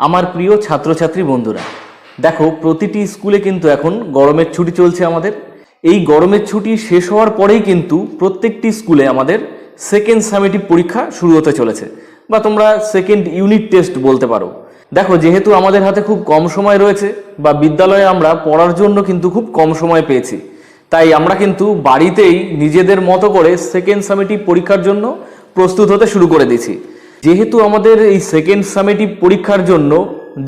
আমার প্রিয় ছাত্রছাত্রী বন্ধুরা, দেখো প্রতিটি স্কুলে কিন্তু এখন গরমের ছুটি চলছে আমাদের। এই গরমের ছুটি শেষ হওয়ার পরেই কিন্তু প্রত্যেকটি স্কুলে আমাদের সেকেন্ড সামেটিভ পরীক্ষা শুরু হতে চলেছে, বা তোমরা সেকেন্ড ইউনিট টেস্ট বলতে পারো। দেখো, যেহেতু আমাদের হাতে খুব কম সময় রয়েছে, বা বিদ্যালয়ে আমরা পড়ার জন্য কিন্তু খুব কম সময় পেয়েছি, তাই আমরা কিন্তু বাড়িতেই নিজেদের মতো করে সেকেন্ড সামেটিভ পরীক্ষার জন্য প্রস্তুত হতে শুরু করে দিয়েছি। যেহেতু আমাদের এই সেকেন্ড সামেটিভ পরীক্ষার জন্য,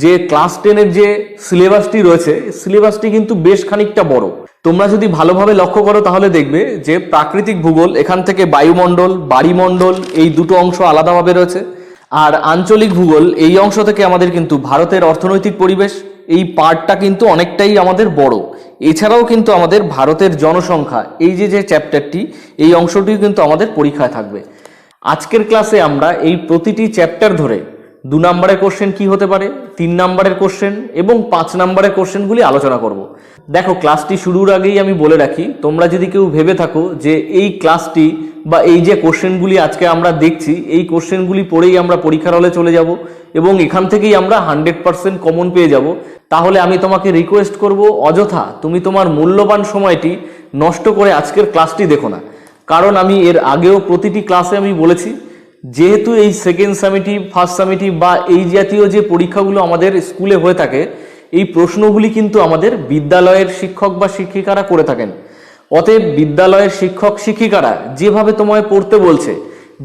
যে ক্লাস টেনের যে সিলেবাসটি রয়েছে সিলেবাসটি কিন্তু বেশ খানিকটা বড়। তোমরা যদি ভালোভাবে লক্ষ্য করো তাহলে দেখবে যে প্রাকৃতিক ভূগোল, এখান থেকে বায়ুমণ্ডল, বাড়িমণ্ডল, এই দুটো অংশ আলাদাভাবে রয়েছে। আর আঞ্চলিক ভূগোল, এই অংশ থেকে আমাদের কিন্তু ভারতের অর্থনৈতিক পরিবেশ, এই পার্টটা কিন্তু অনেকটাই আমাদের বড়। এছাড়াও কিন্তু আমাদের ভারতের জনসংখ্যা, এই যে যে চ্যাপ্টারটি এই অংশটিও কিন্তু আমাদের পরীক্ষায় থাকবে। আজকের ক্লাসে আমরা এই প্রতিটি চ্যাপ্টার ধরে দু নম্বরের কোশ্চেন কি হতে পারে, তিন নম্বরের কোশ্চেন এবং পাঁচ নম্বরের কোশ্চেনগুলি আলোচনা করব। দেখো ক্লাসটি শুরুর আগেই আমি বলে রাখি, তোমরা যদি কেউ ভেবে থাকো যে এই ক্লাসটি বা এই যে কোশ্চেনগুলি আজকে আমরা দেখছি, এই কোশ্চেনগুলি পড়েই আমরা পরীক্ষার হলে চলে যাব এবং এখান থেকেই আমরা হান্ড্রেড পার্সেন্ট কমন পেয়ে যাব। তাহলে আমি তোমাকে রিকোয়েস্ট করব, অযথা তুমি তোমার মূল্যবান সময়টি নষ্ট করে আজকের ক্লাসটি দেখো না। কারণ আমি এর আগেও প্রতিটি ক্লাসে আমি বলেছি, যেহেতু এই সেকেন্ড সামিটিভ ফার্স্ট সামিটিভ বা এই জাতীয় যে পরীক্ষাগুলো আমাদের স্কুলে হয়ে থাকে, এই প্রশ্নগুলি কিন্তু আমাদের বিদ্যালয়ের শিক্ষক বা শিক্ষিকারা করে থাকেন। অতএব বিদ্যালয়ের শিক্ষক, শিক্ষিকারা যেভাবে তোমায় পড়তে বলছে,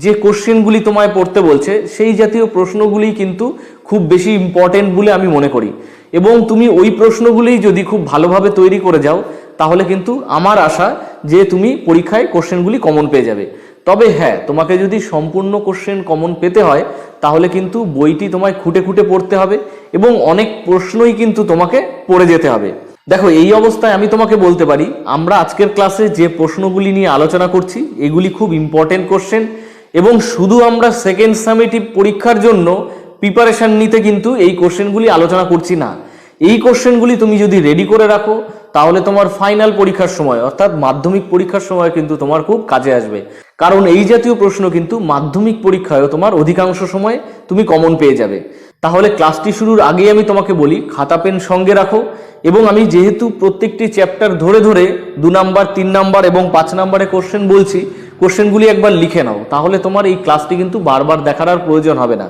যে কোশ্চেনগুলি তোমায় পড়তে বলছে, সেই জাতীয় প্রশ্নগুলি কিন্তু খুব বেশি ইম্পর্টেন্ট বলে আমি মনে করি। এবং তুমি ওই প্রশ্নগুলি যদি খুব ভালোভাবে তৈরি করে যাও, তাহলে কিন্তু আমার আশা যে তুমি পরীক্ষায় কোশ্চেনগুলি কমন পেয়ে যাবে। তবে হ্যাঁ তোমাকে যদি সম্পূর্ণ কোশ্চেন কমন পেতে হয়, তাহলে কিন্তু বইটি তোমায় খুঁটে খুঁটে পড়তে হবে এবং অনেক প্রশ্নই কিন্তু তোমাকে পড়ে যেতে হবে। দেখো, এই অবস্থায় আমি তোমাকে বলতে পারি, আমরা আজকের ক্লাসে যে প্রশ্নগুলি নিয়ে আলোচনা করছি, এগুলি খুব ইম্পর্টেন্ট কোশ্চেন এবং শুধু আমরা সেকেন্ড সামেটিভ পরীক্ষার জন্য প্রিপারেশন নিতে কিন্তু এই কোশ্চেনগুলি আলোচনা করছি না। এই কোশ্চেনগুলি তুমি যদি রেডি করে রাখো, তাহলে তোমার ফাইনাল পরীক্ষার সময়, অর্থাৎ মাধ্যমিক পরীক্ষার সময় কিন্তু তোমার খুব কাজে আসবে। কারণ এই জাতীয় প্রশ্ন কিন্তু মাধ্যমিক পরীক্ষায়ও তোমার অধিকাংশ সময় তুমি কমন পেয়ে যাবে। তাহলে ক্লাসটি শুরুর আগেই আমি তোমাকে বলি, খাতা পেন সঙ্গে রাখো এবং আমি যেহেতু প্রত্যেকটি চ্যাপ্টার ধরে ধরে দু নাম্বার, তিন নাম্বার এবং পাঁচ নাম্বারে কোশ্চেন বলছি, কোশ্চেনগুলি একবার লিখে নাও। তাহলে তোমার এই ক্লাসটি কিন্তু বারবার দেখার আর প্রয়োজন হবে না।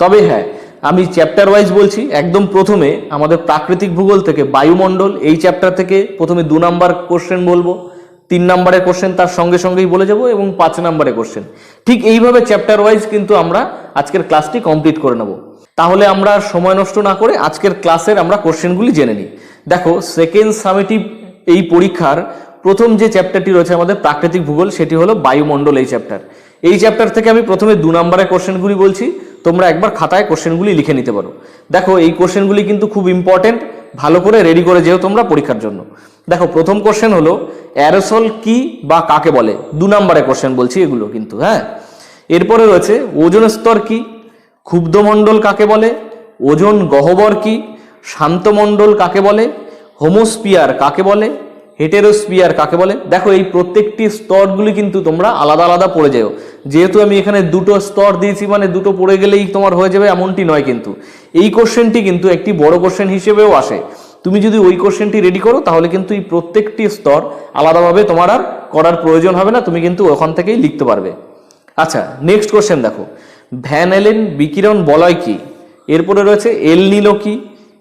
তবে হ্যাঁ আমি চ্যাপ্টার ওয়াইজ বলছি, একদম প্রথমে আমাদের প্রাকৃতিক ভূগোল থেকে বায়ুমণ্ডল, এই চ্যাপ্টার থেকে প্রথমে দু নাম্বার কোশ্চেন বলব, তিন নাম্বারের কোশ্চেন তার সঙ্গে সঙ্গেই বলে যাব এবং পাঁচ নাম্বারের কোশ্চেন ঠিক এইভাবে চ্যাপ্টার ওয়াইজ কিন্তু আমরা আজকের ক্লাসটি কমপ্লিট করে নেব। তাহলে আমরা সময় নষ্ট না করে আজকের ক্লাসের আমরা কোশ্চেনগুলি জেনে নিই। দেখো সেকেন্ড সামেটিভ এই পরীক্ষার প্রথম যে চ্যাপ্টারটি রয়েছে আমাদের প্রাকৃতিক ভূগোল, সেটি হলো বায়ুমণ্ডল এই চ্যাপ্টার এই চ্যাপ্টার থেকে আমি প্রথমে দু নম্বরের কোশ্চেনগুলি বলছি তোমরা একবার খাতায় কোশ্চেনগুলি লিখে নিতে পারো। দেখো, এই কোশ্চেনগুলি কিন্তু খুব ইম্পর্টেন্ট ভালো করে রেডি করে যেও তোমরা পরীক্ষার জন্য। দেখো, প্রথম কোশ্চেন হলো, অ্যারোসল কি বা কাকে বলে? দু নম্বরের কোশ্চেন বলছি এগুলো কিন্তু হ্যাঁ? এরপরে রয়েছে, ওজন স্তর কি? ক্ষুব্ধমণ্ডল কাকে বলে? ওজন গহ্বর কি? শান্তমণ্ডল কাকে বলে? হোমোস্পিয়ার কাকে বলে? হেটেরোস্পিয়ার কাকে বলে? দেখো এই প্রত্যেকটি স্তরগুলি কিন্তু তোমরা আলাদা আলাদা পড়ে যাও। যেহেতু আমি এখানে দুটো স্তর দিয়েছি মানে দুটো পড়ে গেলেই তোমার হয়ে যাবে এমনটি নয় কিন্তু। এই কোশ্চেনটি কিন্তু একটি বড় কোশ্চেন হিসেবেও আসে। তুমি যদি ওই কোশ্চেনটি রেডি করো, তাহলে কিন্তু এই প্রত্যেকটি স্তর আলাদাভাবে তোমার আর করার প্রয়োজন হবে না, তুমি কিন্তু ওখান থেকেই লিখতে পারবে। আচ্ছা নেক্সট কোশ্চেন দেখো। ভ্যান এলেন বিকিরণ বলয় কি? এরপরে রয়েছে এল নিলো কি?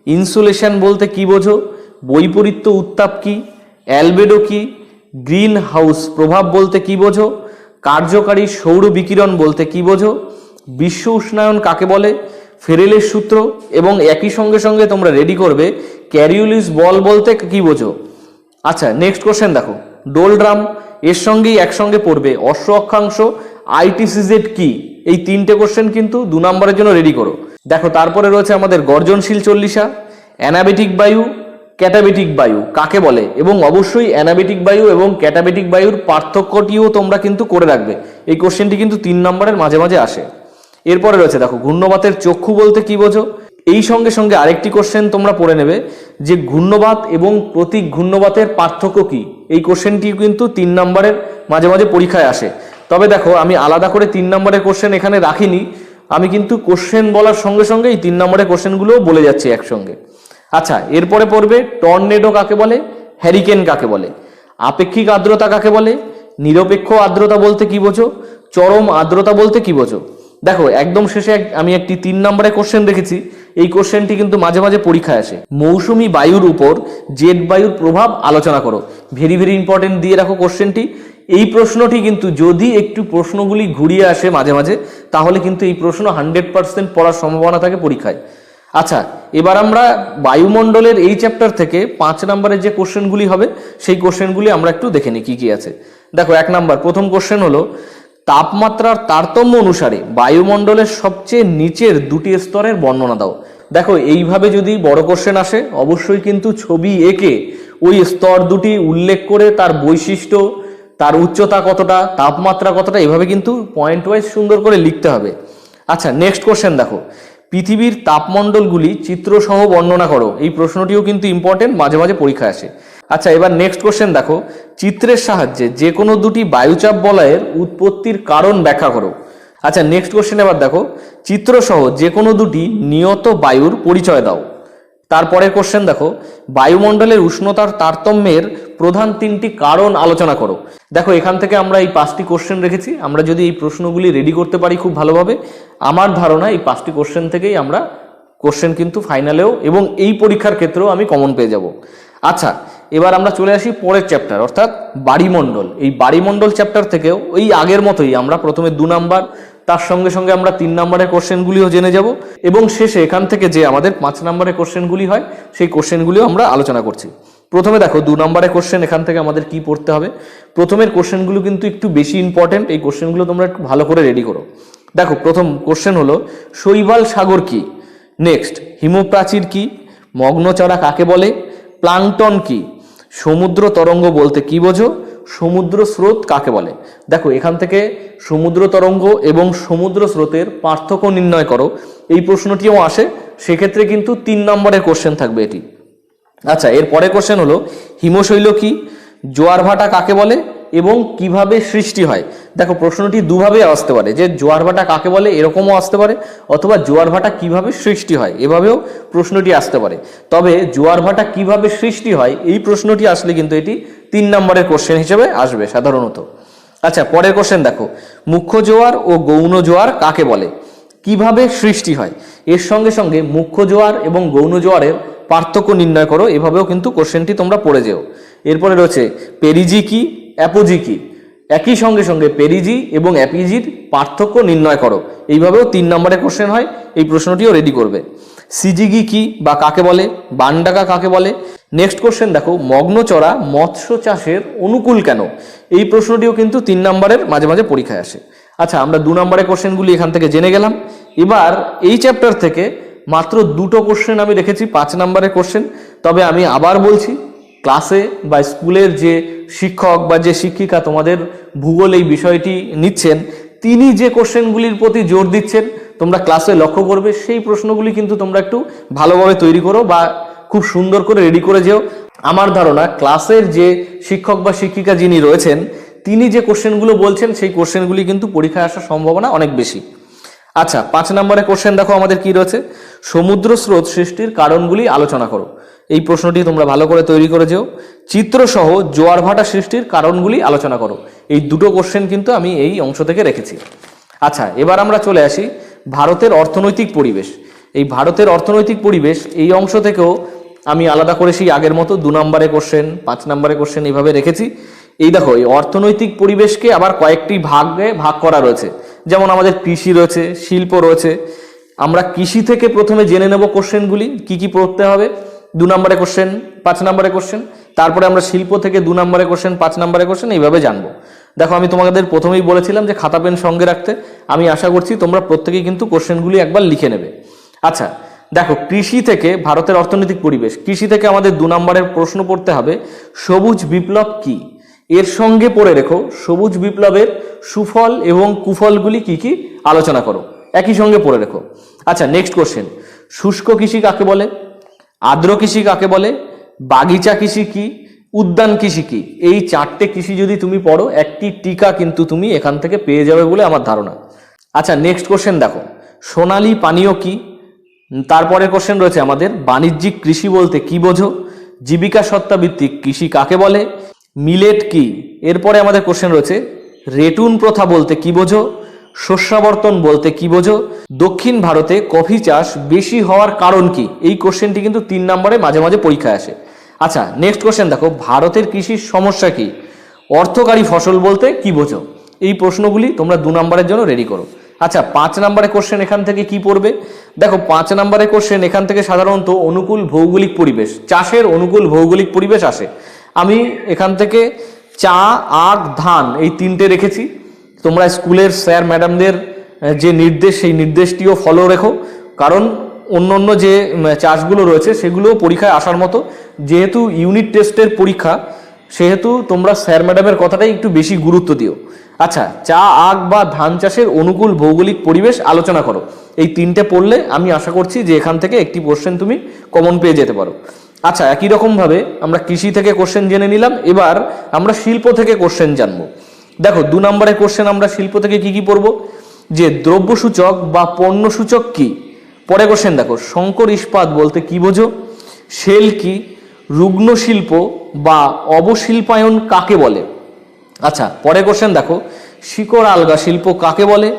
ইনসুলেশন বলতে কি বোঝো? বৈপরীত্য উত্তাপ কি? অ্যালবেডো কি? গ্রিন হাউস প্রভাব বলতে কি বোঝো? কার্যকারী সৌর বিকিরণ বলতে কি বোঝো? বিশ্ব উষ্ণায়ন কাকে বলে? ফেরেলের সূত্র। এবং একই সঙ্গে সঙ্গে তোমরা রেডি করবে, ক্যারিউলিস বল বলতে কি বোঝো? আচ্ছা নেক্সট কোশ্চেন দেখো। ডোল ড্রাম এর সঙ্গেই একসঙ্গে পড়বে। অশ্ব অক্ষাংশ আইটিসিজেড কি? এই তিনটে কোশ্চেন কিন্তু দু নম্বরের জন্য রেডি করো। দেখো, তারপরে রয়েছে আমাদের গর্জনশীল চল্লিশা, অ্যানাবেটিক বায়ু ক্যাটাবেটিক বায়ু, কাকে বলে? এবং অবশ্যই অ্যানাবেটিক বায়ু এবং ক্যাটাবেটিক বায়ুর পার্থক্যটিও তোমরা কিন্তু করে রাখবে। এই কোশ্চেনটি কিন্তু তিন নম্বরের মাঝে মাঝে আসে। এরপরে রয়েছে, দেখো, ঘূর্ণবাতের চক্ষু বলতে কি বোঝো? এই সঙ্গে সঙ্গে আরেকটি কোশ্চেন তোমরা পড়ে নেবে, যে ঘূর্ণবাত এবং প্রতীক ঘূর্ণবাতের পার্থক্য কি? এই কোশ্চেনটি কিন্তু তিন নম্বরের মাঝে মাঝে পরীক্ষায় আসে। তবে দেখো, আমি আলাদা করে তিন নম্বরের কোশ্চেন এখানে রাখিনি। আমি কিন্তু কোশ্চেন বলার সঙ্গে সঙ্গে এই তিন নম্বরের কোশ্চেনগুলোও বলে যাচ্ছি একসঙ্গে। আচ্ছা এরপরে পড়বে টর্নেডো কাকে বলে? হ্যারিকেন কাকে বলে? আপেক্ষিক আর্দ্রতা কাকে বলে? নিরপেক্ষ আর্দ্রতা বলতে কি বোঝো? চরম আর্দ্রতা বলতে কি বোঝো? দেখো, একদম শেষে আমি একটি তিন নম্বরের কোশ্চেন রেখেছি। এই কোশ্চেনটি কিন্তু মাঝে মাঝে পরীক্ষায় আসে। মৌসুমি বায়ুর উপর জেট বায়ুর প্রভাব আলোচনা করো। ভেরি ভেরি ইম্পর্টেন্ট দিয়ে রাখো কোশ্চেনটি এই প্রশ্নটি কিন্তু যদি একটু প্রশ্নগুলি ঘুরিয়ে আসে মাঝে মাঝে, তাহলে কিন্তু এই প্রশ্ন হান্ড্রেড পার্সেন্ট পড়ার সম্ভাবনা থাকে পরীক্ষায়। আচ্ছা এবার আমরা বায়ুমণ্ডলের এই চ্যাপ্টার থেকে পাঁচ নম্বরের যে কোশ্চেনগুলি হবে, সেই কোশ্চেনগুলি আমরা একটু দেখে নিই কি কি আছে। দেখো, এক নাম্বার, প্রথম কোশ্চেন হলো, তাপমাত্রার তারতম্য অনুসারে বায়ুমণ্ডলের সবচেয়ে নিচের দুটি স্তরের বর্ণনা দাও। দেখো, এইভাবে যদি বড় কোশ্চেন আসে, অবশ্যই কিন্তু ছবি এঁকে ওই স্তর দুটি উল্লেখ করে তার বৈশিষ্ট্য, তার উচ্চতা কতটা, তাপমাত্রা কতটা, এভাবে কিন্তু পয়েন্ট ওয়াইজ সুন্দর করে লিখতে হবে। আচ্ছা নেক্সট কোশ্চেন দেখো পৃথিবীর তাপমণ্ডলগুলি চিত্রসহ বর্ণনা করো। এই প্রশ্নটিও কিন্তু ইম্পর্টেন্ট মাঝে মাঝে পরীক্ষা আসে। আচ্ছা এবার নেক্সট কোশ্চেন দেখো। চিত্রের সাহায্যে যে কোনো দুটি বায়ুচাপ বলয়ের উৎপত্তির কারণ ব্যাখ্যা করো। আচ্ছা নেক্সট কোশ্চেন এবার দেখো। চিত্রসহ যে কোনো দুটি নিয়ত বায়ুর পরিচয় দাও। তারপরের কোশ্চেন দেখো। বায়ুমণ্ডলের উষ্ণতার তারতম্যের প্রধান তিনটি কারণ আলোচনা করো। দেখো, এখান থেকে আমরা এই পাঁচটি কোশ্চেন রেখেছি। আমরা যদি এই প্রশ্নগুলি রেডি করতে পারি খুব ভালোভাবে, আমার ধারণা এই পাঁচটি কোশ্চেন থেকেই আমরা কোশ্চেন কিন্তু ফাইনালেও এবং এই পরীক্ষার ক্ষেত্রেও আমি কমন পেয়ে যাব। আচ্ছা এবার আমরা চলে আসি পরের চ্যাপ্টার অর্থাৎ বাড়িমণ্ডল। এই বাড়িমণ্ডল চ্যাপ্টার থেকেও ওই আগের মতোই আমরা প্রথমে দু নাম্বার তার সঙ্গে সঙ্গে আমরা তিন নম্বরের কোশ্চেনগুলিও জেনে যাব এবং শেষে এখান থেকে যে আমাদের পাঁচ নম্বরের কোশ্চেনগুলি হয়, সেই কোশ্চেনগুলিও আমরা আলোচনা করছি। প্রথমে দেখো, দু নম্বরের কোশ্চেন এখান থেকে আমাদের কি পড়তে হবে? প্রথমের কোশ্চেনগুলো কিন্তু একটু বেশি ইম্পর্টেন্ট এই কোশ্চেনগুলো তোমরা একটু ভালো করে রেডি করো। দেখো, প্রথম কোশ্চেন হলো, শৈবাল সাগর কি? নেক্সট হিমপ্রাচীর কি? মগ্নচড়া কাকে বলে? প্লাংটন কি? সমুদ্র তরঙ্গ বলতে কি বোঝো? সমুদ্র স্রোত কাকে বলে? দেখো, এখান থেকে সমুদ্র তরঙ্গ এবং সমুদ্র স্রোতের পার্থক্য নির্ণয় করো। এই প্রশ্নটিও আসে, সেক্ষেত্রে কিন্তু তিন নম্বরের কোশ্চেন থাকবে এটি। আচ্ছা এর পরের কোশ্চেন হলো, হিমশৈল কি? জোয়ার ভাটা কাকে বলে এবং কীভাবে সৃষ্টি হয়? দেখো, প্রশ্নটি দুভাবে আসতে পারে, যে জোয়ার ভাটা কাকে বলে এরকমও আসতে পারে, অথবা জোয়ার ভাটা কীভাবে সৃষ্টি হয়, এভাবেও প্রশ্নটি আসতে পারে। তবে জোয়ার ভাটা কীভাবে সৃষ্টি হয়, এই প্রশ্নটি আসলে কিন্তু এটি তিন নম্বরের কোশ্চেন হিসেবে আসবে সাধারণত। আচ্ছা পরের কোশ্চেন দেখো, মুখ্য জোয়ার ও গৌণ জোয়ার কাকে বলে? কীভাবে সৃষ্টি হয়? এর সঙ্গে সঙ্গে মুখ্য জোয়ার এবং গৌণ জোয়ারের পার্থক্য নির্ণয় করো, এভাবেও কিন্তু কোশ্চেনটি তোমরা পড়ে যেও। এরপরে রয়েছে পেরিজি কি অ্যাপোজি কি? একই সঙ্গে সঙ্গে পেরিজি এবং অ্যাপিজির পার্থক্য নির্ণয় করো। এইভাবেও তিন নম্বরের কোশ্চেন হয়, এই প্রশ্নটিও রেডি করবে। সিজিগি কি বা কাকে বলে? বানডাকা কাকে বলে? নেক্সট কোশ্চেন দেখো মগ্নচড়া মৎস্য চাষের অনুকূল কেন? এই প্রশ্নটিও কিন্তু তিন নম্বরের মাঝে মাঝে পরীক্ষায় আসে। আচ্ছা আমরা দু নম্বরের কোশ্চেনগুলি এখান থেকে জেনে গেলাম। এবার এই চ্যাপ্টার থেকে মাত্র দুটো কোশ্চেন আমি রেখেছি, পাঁচ নম্বরের কোশ্চেন তবে আমি আবার বলছি ক্লাসে বা স্কুলের যে শিক্ষক বা যে শিক্ষিকা তোমাদের ভূগোল এই বিষয়টি নিচ্ছেন, তিনি যে কোশ্চেনগুলির প্রতি জোর দিচ্ছেন, তোমরা ক্লাসে লক্ষ্য করবে, সেই প্রশ্নগুলি কিন্তু তোমরা একটু ভালোভাবে তৈরি করো বা খুব সুন্দর করে রেডি করে যেও। আমার ধারণা ক্লাসের যে শিক্ষক বা শিক্ষিকা যিনি রয়েছেন, তিনি যে কোশ্চেনগুলো বলছেন, সেই কোশ্চেনগুলি কিন্তু পরীক্ষায় আসার সম্ভাবনা অনেক বেশি। আচ্ছা পাঁচ নম্বরে কোশ্চেন দেখো আমাদের কি রয়েছে। সমুদ্র স্রোত সৃষ্টির কারণগুলি আলোচনা করো। এই প্রশ্নটি তোমরা ভালো করে তৈরি করে যেও। চিত্রসহ জোয়ার ভাটা সৃষ্টির কারণগুলি আলোচনা করো। এই দুটো কোশ্চেন কিন্তু আমি এই অংশ থেকে রেখেছি। আচ্ছা এবার আমরা চলে আসি ভারতের অর্থনৈতিক পরিবেশ। এই ভারতের অর্থনৈতিক পরিবেশ এই অংশ থেকেও আমি আলাদা করে সেই আগের মতো দু নম্বরে কোশ্চেন পাঁচ নম্বরে কোশ্চেন এইভাবে রেখেছি। এই দেখো, এই অর্থনৈতিক পরিবেশকে আবার কয়েকটি ভাগে ভাগ করা রয়েছে। যেমন আমাদের কৃষি রয়েছে, শিল্প রয়েছে। আমরা কৃষি থেকে প্রথমে জেনে নেব কোশ্চেনগুলি, কি কি পড়তে হবে? দু নম্বরে কোশ্চেন, পাঁচ নম্বরে কোশ্চেন, তারপরে আমরা শিল্প থেকে দু নম্বরে কোশ্চেন, পাঁচ নম্বরে কোশ্চেন, এইভাবে জানব। দেখো, আমি তোমাদের প্রথমেই বলেছিলাম যে খাতা, পেন সঙ্গে রাখতে। আমি আশা করছি তোমরা প্রত্যেকেই কিন্তু কোশ্চেনগুলি একবার লিখে নেবে। আচ্ছা দেখো, কৃষি থেকে ভারতের অর্থনৈতিক পরিবেশ। কৃষি থেকে আমাদের দু নম্বরের প্রশ্ন পড়তে হবে, সবুজ বিপ্লব কি? এর সঙ্গে পড়ে রেখো। সবুজ বিপ্লবের সুফল এবং কুফলগুলি কি কি? আলোচনা করো। একই সঙ্গে পড়ে রেখো। আচ্ছা নেক্সট কোশ্চেন শুষ্ক কৃষি কাকে বলে? আর্দ্র কৃষি কাকে বলে? বাগিচা কৃষি কি? উদ্যান কৃষি কি? এই চারটে কৃষি যদি তুমি পড়ো, একটি টিকা কিন্তু তুমি এখান থেকে পেয়ে যাবে বলে আমার ধারণা। আচ্ছা নেক্সট কোশ্চেন দেখো। সোনালি পানীয় কি? তারপরে কোশ্চেন রয়েছে আমাদের, বাণিজ্যিক কৃষি বলতে কি বোঝো? জীবিকা সত্তা ভিত্তিক কৃষি কাকে বলে? মিলেট কি? এরপরে আমাদের কোশ্চেন রয়েছে, রেটুন প্রথা বলতে কি বোঝো? শস্যাবর্তন বলতে কি বোঝো? দক্ষিণ ভারতে কফি চাষ বেশি হওয়ার কারণ কি? এই কোশ্চেনটি কিন্তু তিন নম্বরে মাঝে মাঝে পরীক্ষায় আসে। আচ্ছা নেক্সট কোশ্চেন দেখো, ভারতের কৃষির সমস্যা কি? অর্থকারী ফসল বলতে কি বোঝো? এই প্রশ্নগুলি তোমরা দু নম্বরের জন্য রেডি করো। আচ্ছা পাঁচ নম্বরে কোশ্চেন এখান থেকে কি পড়বে? দেখো, পাঁচ নম্বরে কোশ্চেন এখান থেকে সাধারণত অনুকূল ভৌগোলিক পরিবেশ, চাষের অনুকূল ভৌগোলিক পরিবেশ আসে। আমি এখান থেকে চা, আখ, ধান এই তিনটে রেখেছি। তোমরা স্কুলের স্যার, ম্যাডামদের যে নির্দেশ, সেই নির্দেশটিও ফলো রেখো। কারণ অন্য অন্য যে চাষগুলো রয়েছে, সেগুলোও পরীক্ষায় আসার মতো। যেহেতু ইউনিট টেস্টের পরীক্ষা, সেহেতু তোমরা স্যার, ম্যাডামের কথাটাই একটু বেশি গুরুত্ব দিও। আচ্ছা চা, আখ বা ধান চাষের অনুকূল ভৌগোলিক পরিবেশ আলোচনা করো। এই তিনটে পড়লে আমি আশা করছি যে এখান থেকে একটি কোশ্চেন তুমি কমন পেয়ে যেতে পারো। আচ্ছা একই রকমভাবে আমরা কৃষি থেকে কোশ্চেন জেনে নিলাম। এবার আমরা শিল্প থেকে কোশ্চেন জানব। দেখো, দু নম্বরের কোশ্চেন আমরা শিল্প থেকে কি কি পড়ব? যে দ্রব্যসূচক বা পণ্য সূচক কি? পরে কোশ্চেন দেখো, শঙ্কর ইস্পাত বলতে কি বোঝো? সেল কি? রুগ্ন শিল্প বা অবশিল্পায়ন কাকে বলে? আচ্ছা পরে কোশ্চেন দেখো, শিকড় আলগা শিল্প কাকে বলে?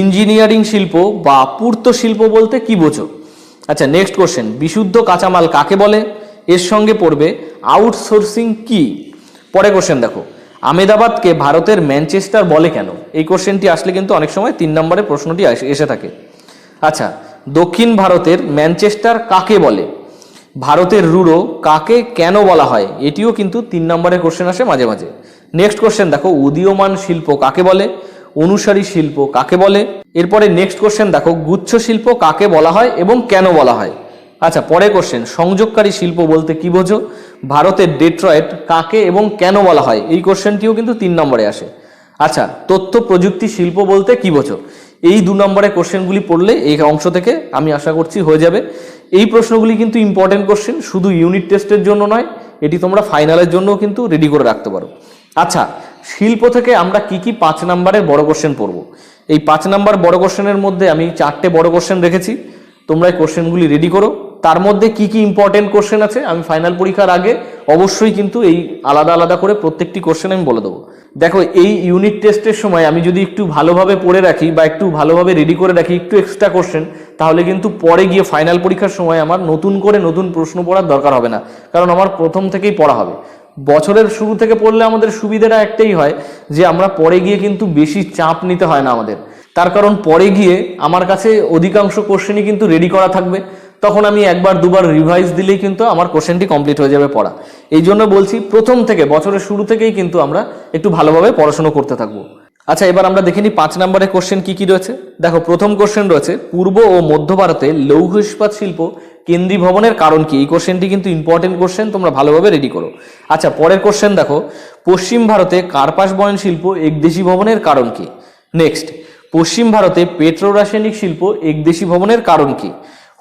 ইঞ্জিনিয়ারিং শিল্প বা পূর্ত শিল্প বলতে কি বোঝো? আচ্ছা নেক্সট কোশ্চেন বিশুদ্ধ কাঁচামাল কাকে বলে? এর সঙ্গে পড়বে আউটসোর্সিং কি? পরে কোশ্চেন দেখো। আমেদাবাদকে ভারতের ম্যানচেস্টার বলে কেন? এই কোশ্চেনটি আসলে কিন্তু অনেক সময় তিন নম্বরের প্রশ্নটি এসে থাকে। আচ্ছা দক্ষিণ ভারতের ম্যানচেস্টার কাকে বলে? ভারতের রুড়ো কাকে কেন বলা হয়? এটিও কিন্তু তিন নম্বরের কোশ্চেন আসে মাঝে মাঝে। নেক্সট কোশ্চেন দেখো, উদীয়মান শিল্প কাকে বলে? অনুসারী শিল্প কাকে বলে? এরপরে নেক্সট কোশ্চেন দেখো, গুচ্ছ শিল্প কাকে বলা হয় এবং কেন বলা হয়? আচ্ছা পরে কোশ্চেন সংযোগকারী শিল্প বলতে কি বোঝো? ভারতের ডেট্রয়েট কাকে এবং কেন বলা হয়? এই কোশ্চেনটিও কিন্তু তিন নম্বরে আসে। আচ্ছা তথ্য প্রযুক্তি শিল্প বলতে কি বোঝো? এই দু নম্বরের কোশ্চেনগুলি পড়লে এই অংশ থেকে আমি আশা করছি হয়ে যাবে। এই প্রশ্নগুলি কিন্তু ইম্পর্টেন্ট কোশ্চেন শুধু ইউনিট টেস্টের জন্য নয়, এটি তোমরা ফাইনালের জন্যও কিন্তু রেডি করে রাখতে পারো। আচ্ছা শিল্প থেকে আমরা কি কি পাঁচ নাম্বারের বড় কোশ্চেন পড়ব? এই পাঁচ নাম্বার বড় কোশ্চেনের মধ্যে আমি চারটে বড় কোশ্চেন রেখেছি। তোমরা এই কোশ্চেনগুলি রেডি করো। তার মধ্যে কি কি ইম্পর্টেন্ট কোশ্চেন আছে আমি ফাইনাল পরীক্ষার আগে অবশ্যই কিন্তু এই আলাদা আলাদা করে প্রত্যেকটি কোশ্চেন আমি বলে দেবো। দেখো, এই ইউনিট টেস্টের সময় আমি যদি একটু ভালোভাবে পড়ে রাখি বা একটু ভালোভাবে রেডি করে রাখি একটু এক্সট্রা কোশ্চেন তাহলে কিন্তু পরে গিয়ে ফাইনাল পরীক্ষার সময় আমার নতুন করে নতুন প্রশ্ন পড়ার দরকার হবে না। কারণ আমার প্রথম থেকেই পড়া হবে। বছরের শুরু থেকে পড়লে আমাদের সুবিধাটা একটাই হয় যে আমরা পরে গিয়ে কিন্তু বেশি চাপ নিতে হয় না আমাদের। তার কারণ পরে গিয়ে আমার কাছে অধিকাংশ কোশ্চেনই কিন্তু রেডি করা থাকবে। তখন আমি একবার, দুবার রিভাইজ দিলেই কিন্তু আমার কোশ্চেনটি কমপ্লিট হয়ে যাবে পড়া। এই জন্য বলছি, প্রথম থেকে, বছরের শুরু থেকেই কিন্তু আমরা একটু ভালোভাবে পড়াশুনো করতে থাকব। আচ্ছা এবার আমরা দেখে নিই পাঁচ নম্বরের কোশ্চেন কি কি রয়েছে? দেখো, প্রথম কোশ্চেন রয়েছে, পূর্ব ও মধ্য ভারতে লৌহ ইস্পাত শিল্প কেন্দ্রী ভবনের কারণ কি? এই কোশ্চেনটি কিন্তু ইম্পর্টেন্ট কোশ্চেন তোমরা ভালোভাবে রেডি করো। আচ্ছা পরের কোশ্চেন দেখো। পশ্চিম ভারতে কার্পাস বয়ন শিল্প একদেশী ভবনের কারণ কি? নেক্সট পশ্চিম ভারতে পেট্রোরাসায়নিক শিল্প একদেশী ভবনের কারণ কি?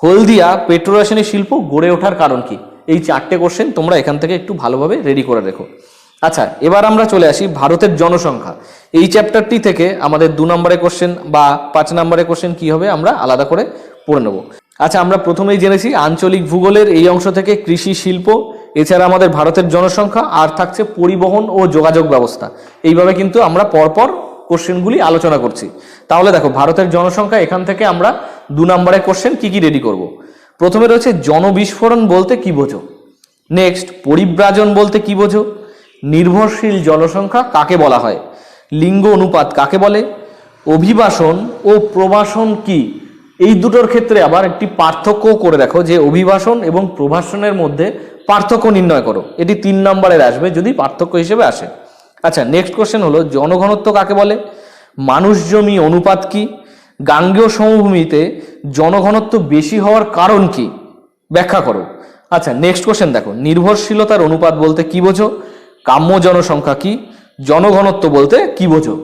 হলদিয়া পেট্রোরাসায়নিক শিল্প গড়ে ওঠার কারণ কি? এই চারটে কোশ্চেন তোমরা এখান থেকে একটু ভালোভাবে রেডি করে রেখো আচ্ছা এবার আমরা চলে আসি ভারতের জনসংখ্যা। এই চ্যাপ্টারটি থেকে আমাদের দু নম্বরের কোশ্চেন বা পাঁচ নম্বরের কোশ্চেন কি হবে আমরা আলাদা করে পড়ে নেব। আচ্ছা আমরা প্রথমেই জেনেছি আঞ্চলিক ভূগোলের এই অংশ থেকে কৃষি শিল্প, এছাড়া আমাদের ভারতের জনসংখ্যা, আর থাকছে পরিবহন ও যোগাযোগ ব্যবস্থা। এইভাবে কিন্তু আমরা পরপর কোশ্চেনগুলি আলোচনা করছি। তাহলে দেখো, ভারতের জনসংখ্যা, এখান থেকে আমরা দু নম্বরের কোশ্চেন কি কি রেডি করব? প্রথমে রয়েছে জনবিস্ফোরণ বলতে কি বোঝো? নেক্সট পরিব্রাজন বলতে কি বোঝো? নির্ভরশীল জনসংখ্যা কাকে বলা হয়? লিঙ্গ অনুপাত কাকে বলে? অভিবাসন ও প্রবাসন কি? এই দুটোর ক্ষেত্রে আবার একটি পার্থক্য করে দেখো যে অভিবাসন এবং প্রভাষণের মধ্যে পার্থক্য নির্ণয় করো। এটি তিন নম্বরের আসবে যদি পার্থক্য হিসেবে আসে। আচ্ছা নেক্সট কোশ্চেন হলো, জনঘনত্ব কাকে বলে? মানুষ জমি অনুপাত কি? গাঙ্গেয় সমভূমিতে জনঘনত্ব বেশি হওয়ার কারণ কি? ব্যাখ্যা করো। আচ্ছা নেক্সট কোশ্চেন দেখো, নির্ভরশীলতার অনুপাত বলতে কি বোঝো? কাম্য জনসংখ্যা কি? জনঘনত্ব বলতে কি বোঝো?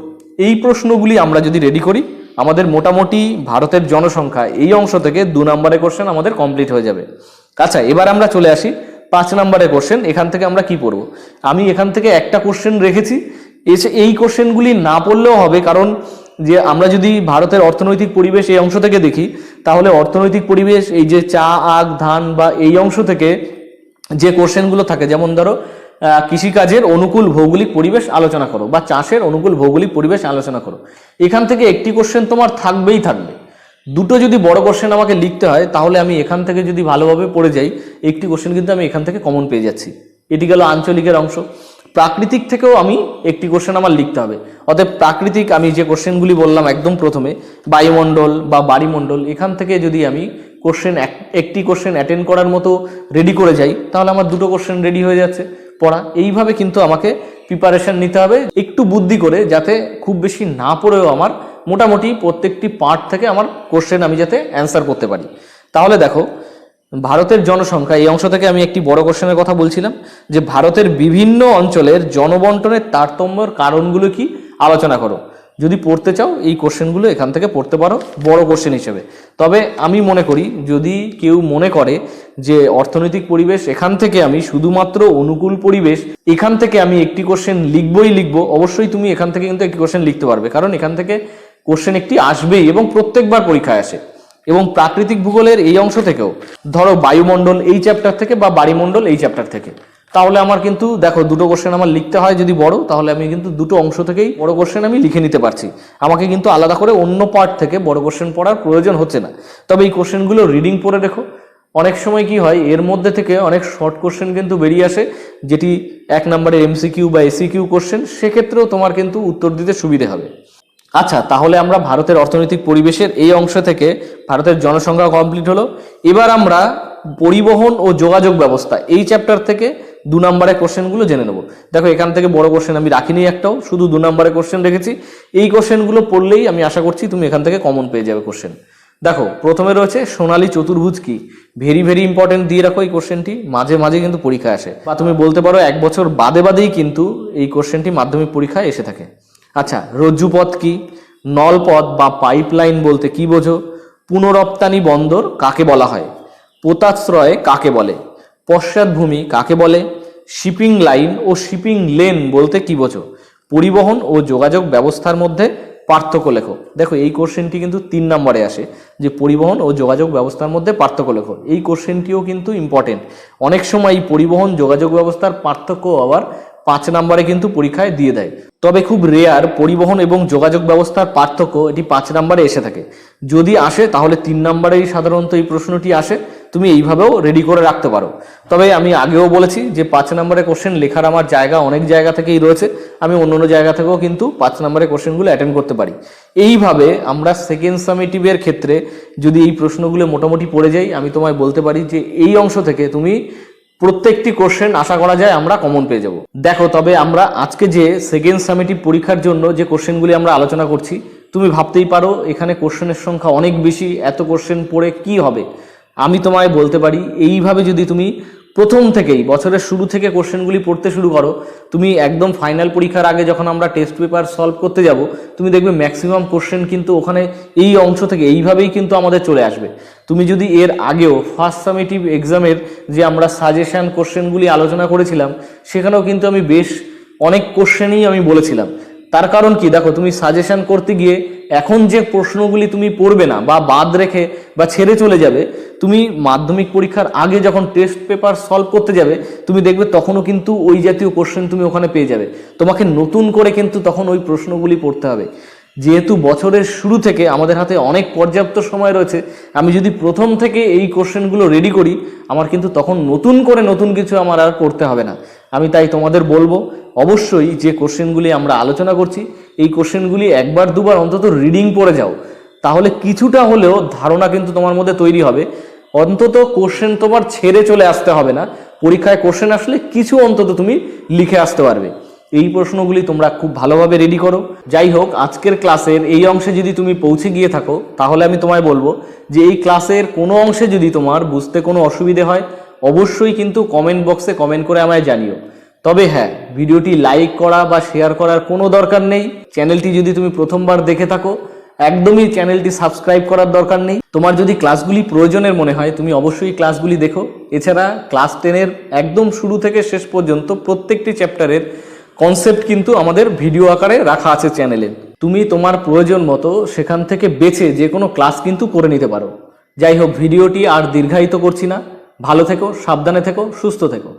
এই প্রশ্নগুলি আমরা যদি রেডি করি আমাদের মোটামুটি ভারতের জনসংখ্যা এই অংশ থেকে দু নম্বরের কোশ্চেন আমাদের কমপ্লিট হয়ে যাবে। আচ্ছা এবার আমরা চলে আসি পাঁচ নম্বরের কোশ্চেন এখান থেকে আমরা কি পড়ব? আমি এখান থেকে একটা কোশ্চেন রেখেছি। এসে এই কোশ্চেনগুলি না পড়লেও হবে, কারণ যে আমরা যদি ভারতের অর্থনৈতিক পরিবেশ এই অংশ থেকে দেখি, তাহলে অর্থনৈতিক পরিবেশ এই যে চা, আখ, ধান বা এই অংশ থেকে যে কোশ্চেনগুলো থাকে, যেমন ধরো কৃষিকাজের অনুকূল ভৌগোলিক পরিবেশ আলোচনা করো বা চাষের অনুকূল ভৌগোলিক পরিবেশ আলোচনা করো। এখান থেকে একটি কোশ্চেন তোমার থাকবেই থাকবে। দুটো যদি বড় কোশ্চেন আমাকে লিখতে হয়, তাহলে আমি এখান থেকে যদি ভালোভাবে পড়ে যাই, একটি কোশ্চেন কিন্তু আমি এখান থেকে কমন পেয়ে যাচ্ছি। এটি গেল আঞ্চলিকের অংশ। প্রাকৃতিক থেকেও আমি একটি কোশ্চেন আমার লিখতে হবে। অতএব প্রাকৃতিক আমি যে কোশ্চেনগুলি বললাম একদম প্রথমে, বায়ুমণ্ডল বা বাড়িমণ্ডল, এখান থেকে যদি আমি কোশ্চেন একটি কোশ্চেন অ্যাটেন্ড করার মতো রেডি করে যাই, তাহলে আমার দুটো কোশ্চেন রেডি হয়ে যাচ্ছে। পড়া। এইভাবে কিন্তু আমাকে প্রিপারেশান নিতে হবে, একটু বুদ্ধি করে যাতে খুব বেশি না পড়েও আমার মোটামুটি প্রত্যেকটি পার্ট থেকে আমার কোশ্চেন আমি যাতে অ্যান্সার করতে পারি। তাহলে দেখো, ভারতের জনসংখ্যা, এই অংশ থেকে আমি একটি বড় কোশ্চেনের কথা বলছিলাম, যে ভারতের বিভিন্ন অঞ্চলের জনবন্টনের তারতম্যর কারণগুলো কি? আলোচনা করো। যদি পড়তে চাও, এই কোশ্চেনগুলো এখান থেকে পড়তে পারো, বড় কোশ্চেন হিসেবে। তবে আমি মনে করি, যদি কেউ মনে করে যে অর্থনৈতিক পরিবেশ এখান থেকে আমি শুধুমাত্র অনুকূল পরিবেশ, এখান থেকে আমি একটি কোশ্চেন লিখবই লিখব, অবশ্যই তুমি এখান থেকে কিন্তু একটি কোশ্চেন লিখতে পারবে। কারণ এখান থেকে কোশ্চেন একটি আসবেই এবং প্রত্যেকবার পরীক্ষায় আসে। এবং প্রাকৃতিক ভূগোলের এই অংশ থেকেও, ধরো বায়ুমণ্ডল এই চ্যাপ্টার থেকে বা বাড়িমণ্ডল এই চ্যাপ্টার থেকে। তাহলে আমার কিন্তু, দেখো, দুটো কোশ্চেন আমার লিখতে হয় যদি বড়, তাহলে আমি কিন্তু দুটো অংশ থেকেই বড় কোশ্চেন আমি লিখে নিতে পারছি। আমাকে কিন্তু আলাদা করে অন্য পার্ট থেকে বড় কোশ্চেন পড়ার প্রয়োজন হচ্ছে না। তবে এই কোশ্চেনগুলো রিডিং পড়ে রেখো। অনেক সময় কি হয়, এর মধ্যে থেকে অনেক শর্ট কোশ্চেন কিন্তু বেরিয়ে আসে, যেটি এক নম্বরের এমসিকিউ বা এসিকিউ কোশ্চেন সেক্ষেত্রেও তোমার কিন্তু উত্তর দিতে সুবিধে হবে। আচ্ছা তাহলে আমরা ভারতের অর্থনৈতিক পরিবেশের এই অংশ থেকে ভারতের জনসংখ্যা কমপ্লিট হলো। এবার আমরা পরিবহন ও যোগাযোগ ব্যবস্থা, এই চ্যাপ্টার থেকে দু নম্বরের কোশ্চেনগুলো জেনে নেব। দেখো, এখান থেকে বড় কোশ্চেন আমি রাখিনি একটাও, শুধু দু নম্বরের কোশ্চেন রেখেছি। এই কোশ্চেনগুলো পড়লেই আমি আশা করছি তুমি এখান থেকে কমন পেয়ে যাবে কোশ্চেন। দেখো, প্রথমে রয়েছে সোনালী চতুর্ভুজ কি? ভেরি ভেরি ইম্পর্টেন্ট দিয়ে রাখো এই কোশ্চেনটি। মাঝে মাঝে কিন্তু পরীক্ষায় আসে। বা তুমি বলতে পারো এক বছর বাদে, বাদেই কিন্তু এই কোশ্চেনটি মাধ্যমিক পরীক্ষায় এসে থাকে। আচ্ছা রজ্জুপথ কি? নলপথ বা পাইপলাইন বলতে কি বোঝো? পুনরপ্তানি বন্দর কাকে বলা হয়? পোতাশ্রয় কাকে বলে? পশ্চাৎভূমি কাকে বলে? শিপিং লাইন ও শিপিং লেন বলতে কি বোঝো? পরিবহন ও যোগাযোগ ব্যবস্থার মধ্যে পার্থক্য লেখো। দেখো, এই কোশ্চেনটি কিন্তু তিন নম্বরে আসে, যে পরিবহন ও যোগাযোগ ব্যবস্থার মধ্যে পার্থক্য লেখো। এই কোশ্চেনটিও কিন্তু ইম্পর্টেন্ট অনেক সময় এই পরিবহন যোগাযোগ ব্যবস্থার পার্থক্য আবার পাঁচ নম্বরে কিন্তু পরীক্ষায় দিয়ে দেয়। তবে খুব রেয়ার পরিবহন এবং যোগাযোগ ব্যবস্থার পার্থক্য এটি পাঁচ নম্বরে এসে থাকে। যদি আসে, তাহলে তিন নম্বরেই সাধারণত এই প্রশ্নটি আসে। তুমি এইভাবেও রেডি করে রাখতে পারো। তবে আমি আগেও বলেছি যে পাঁচ নম্বরের কোশ্চেন লেখার আমার জায়গা অনেক জায়গা থেকেই রয়েছে। আমি অন্য অন্য জায়গা থেকেও কিন্তু পাঁচ নম্বরের কোশ্চেনগুলো অ্যাটেন্ড করতে পারি। এইভাবে আমরা সেকেন্ড সামেটিভের ক্ষেত্রে যদি এই প্রশ্নগুলো মোটামুটি পড়ে যাই, আমি তোমায় বলতে পারি যে এই অংশ থেকে তুমি প্রত্যেকটি কোশ্চেন আশা করা যায় আমরা কমন পেয়ে যাব। দেখো, তবে আমরা আজকে যে সেকেন্ড সামেটিভ পরীক্ষার জন্য যে কোশ্চেনগুলি আমরা আলোচনা করছি, তুমি ভাবতেই পারো এখানে কোশ্চেনের সংখ্যা অনেক বেশি, এত কোশ্চেন পড়ে কি হবে? আমি তোমায় বলতে পারি, এইভাবে যদি তুমি প্রথম থেকেই, বছরের শুরু থেকে কোশ্চেনগুলি পড়তে শুরু করো, তুমি একদম ফাইনাল পরীক্ষার আগে যখন আমরা টেস্ট পেপার সলভ করতে যাব, তুমি দেখবে ম্যাক্সিমাম কোশ্চেন কিন্তু ওখানে এই অংশ থেকে এইভাবেই কিন্তু আমাদের চলে আসবে। তুমি যদি এর আগেও ফার্স্ট সামেটিভ এক্সামের যে আমরা সাজেশন কোশ্চেনগুলি আলোচনা করেছিলাম, সেখানেও কিন্তু আমি বেশ অনেক কোশ্চেনই আমি বলেছিলাম। তার কারণ কি? দেখো, তুমি সাজেশন করতে গিয়ে এখন যে প্রশ্নগুলি তুমি পড়বে না বা বাদ রেখে বা ছেড়ে চলে যাবে, তুমি মাধ্যমিক পরীক্ষার আগে যখন টেস্ট পেপার সলভ করতে যাবে, তুমি দেখবে তখনও কিন্তু ওই জাতীয় কোশ্চেন তুমি ওখানে পেয়ে যাবে। তোমাকে নতুন করে কিন্তু তখন ওই প্রশ্নগুলি পড়তে হবে। যেহেতু বছরের শুরু থেকে আমাদের হাতে অনেক পর্যাপ্ত সময় রয়েছে, আমি যদি প্রথম থেকে এই কোশ্চেনগুলো রেডি করি, আমার কিন্তু তখন নতুন করে নতুন কিছু আমার আর করতে হবে না। আমি তাই তোমাদের বলব, অবশ্যই যে কোশ্চেনগুলি আমরা আলোচনা করছি, এই কোশ্চেনগুলি একবার দুবার অন্তত রিডিং পড়ে যাও। তাহলে কিছুটা হলেও ধারণা কিন্তু তোমার মধ্যে তৈরি হবে। অন্তত কোশ্চেন তোমার ছেড়ে চলে আসতে হবে না। পরীক্ষায় কোশ্চেন আসলে কিছু অন্তত তুমি লিখে আসতে পারবে। এই প্রশ্নগুলি তোমরা খুব ভালোভাবে রেডি করো। যাই হোক, আজকের ক্লাসের এই অংশে যদি তুমি পৌঁছে গিয়ে থাকো, তাহলে আমি তোমায় বলব যে এই ক্লাসের কোনো অংশে যদি তোমার বুঝতে কোনো অসুবিধে হয়, অবশ্যই কিন্তু কমেন্ট বক্সে কমেন্ট করে আমায় জানিও। তবে হ্যাঁ ভিডিওটি লাইক করা বা শেয়ার করার কোনো দরকার নেই। চ্যানেলটি যদি তুমি প্রথমবার দেখে থাকো, একদমই চ্যানেলটি সাবস্ক্রাইব করার দরকার নেই। তোমার যদি ক্লাসগুলি প্রয়োজনের মনে হয়, তুমি অবশ্যই ক্লাসগুলি দেখো। এছাড়া ক্লাস টেনের একদম শুরু থেকে শেষ পর্যন্ত প্রত্যেকটি চ্যাপ্টারের কনসেপ্ট কিন্তু আমাদের ভিডিও আকারে রাখা আছে চ্যানেলে তুমি তোমার প্রয়োজন মতো সেখান থেকে বেছে যে কোনো ক্লাস কিন্তু করে নিতে পারো। যাই হোক ভিডিওটি আর দীর্ঘায়িত করছি না। ভালো থেকো, সাবধানে থেকো, সুস্থ থেকো।